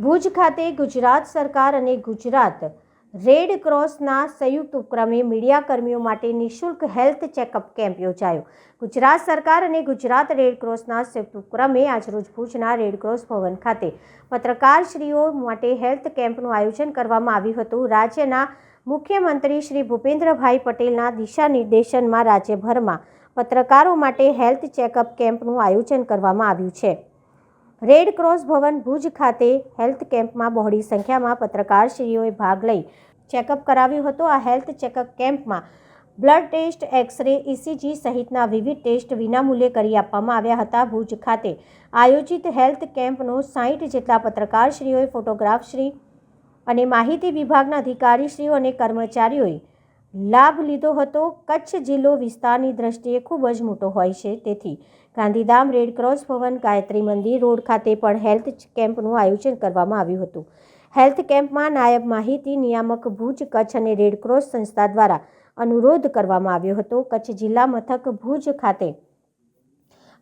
ભુજ ખાતે ગુજરાત સરકાર અને ગુજરાત રેડ ક્રોસના સંયુક્ત ઉપક્રમે મીડિયાકર્મીઓ માટે નિઃશુલ્ક હેલ્થ ચેકઅપ કેમ્પ યોજાયો. ગુજરાત સરકાર અને ગુજરાત રેડ ક્રોસના સંયુક્ત ઉપક્રમે આજરોજ ભુજના રેડ ક્રોસ ભવન ખાતે પત્રકારશ્રીઓ માટે હેલ્થ કેમ્પનું આયોજન કરવામાં આવ્યું હતું. રાજ્યના મુખ્યમંત્રી શ્રી ભૂપેન્દ્રભાઈ પટેલના દિશા નિર્દેશનમાં રાજ્યભરમાં પત્રકારો માટે હેલ્થ ચેકઅપ કેમ્પનું આયોજન કરવામાં આવ્યું છે. રેડ ક્રોસ ભવન ભુજ ખાતે હેલ્થ કેમ્પમાં બહોળી સંખ્યામાં પત્રકારશ્રીઓએ ભાગ લઈ ચેકઅપ કરાવ્યું હતું. આ હેલ્થ ચેકઅપ કેમ્પમાં blood test, x ray, ECG સહિતના વિવિધ ટેસ્ટ વિનામૂલ્યે કરી આપવામાં આવ્યા હતા. ભુજ ખાતે આયોજિત હેલ્થ કેમ્પનો સાહીઠ જેટલા પત્રકારશ્રીઓએ ફોટોગ્રાફશ્રી અને માહિતી વિભાગના અધિકારીશ્રીઓ અને કર્મચારીઓએ લાભ લીધો હતો. કચ્છ જિલ્લો વિસ્તારની દ્રષ્ટિએ ખૂબ જ મોટો હોય છે. તેથી ગાંધીધામ રેડક્રોસ ભવન, ગાયત્રી મંદિર રોડ ખાતે પણ હેલ્થ કેમ્પનું આયોજન કરવામાં આવ્યું હતું. હેલ્થ કેમ્પમાં નાયબ માહિતી નિયામક ભુજ કચ્છ અને રેડક્રોસ સંસ્થા દ્વારા અનુરોધ કરવામાં આવ્યો હતો. કચ્છ જિલ્લા મથક ભુજ ખાતે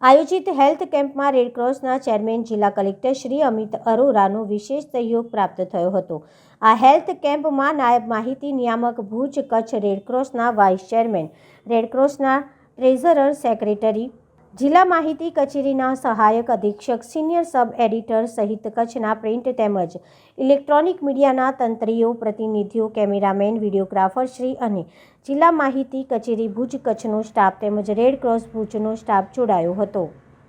આયોજિત હેલ્થ કેમ્પમાં રેડક્રોસના ચેરમેન જિલ્લા કલેક્ટર શ્રી અમિત અરોરાનો વિશેષ સહયોગ પ્રાપ્ત થયો હતો. આ હેલ્થ કેમ્પમાં નાયબ માહિતી નિયામક ભુજ કચ્છ રેડક્રોસના વાઇસ ચેરમેન રેડક્રોસના ટ્રેઝરર સેક્રેટરી જિલ્લા માહિતી કચેરીના સહાયક અધિક્ષક, સિનિયર સબ એડિટર સહિત કચ્છના પ્રિન્ટ તેમજ ઇલેક્ટ્રોનિક મીડિયાના તંત્રીઓ, પ્રતિનિધિઓ, કેમેરામેન, વિડીયોગ્રાફર શ્રી અને જિલ્લા માહિતી કચેરી ભુજ કચ્છનો સ્ટાફ તેમજ રેડ ક્રોસ ભુજનો સ્ટાફ જોડાયો હતો.